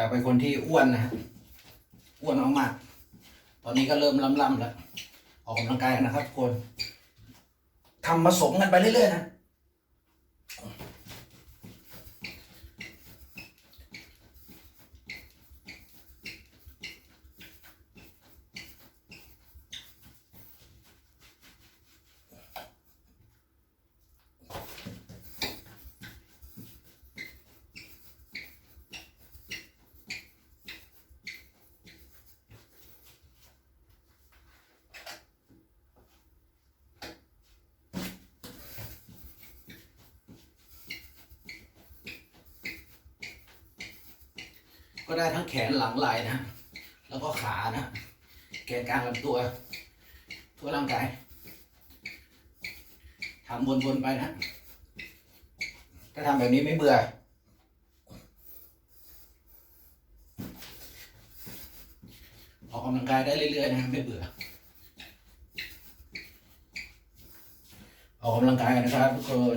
จากเป็นคนที่อ้วนนะฮะอ้วนมากๆตอนนี้ก็เริ่มล่ำๆแล้ว ออกกำลังกายนนะครับทุกคนทำผสมกันไปเรื่อยๆนะ ก็ได้ทั้งแขนหลังไหล่นะ แล้วก็ขานะ แกนกลางลำตัว ทั่วร่างกายทำวนๆไปนะ ถ้าทำแบบนี้ไม่เบื่อออกกำลังกายได้เรื่อยๆนะไม่เบื่อ ออกกำลังกายกันนะครับทุกคน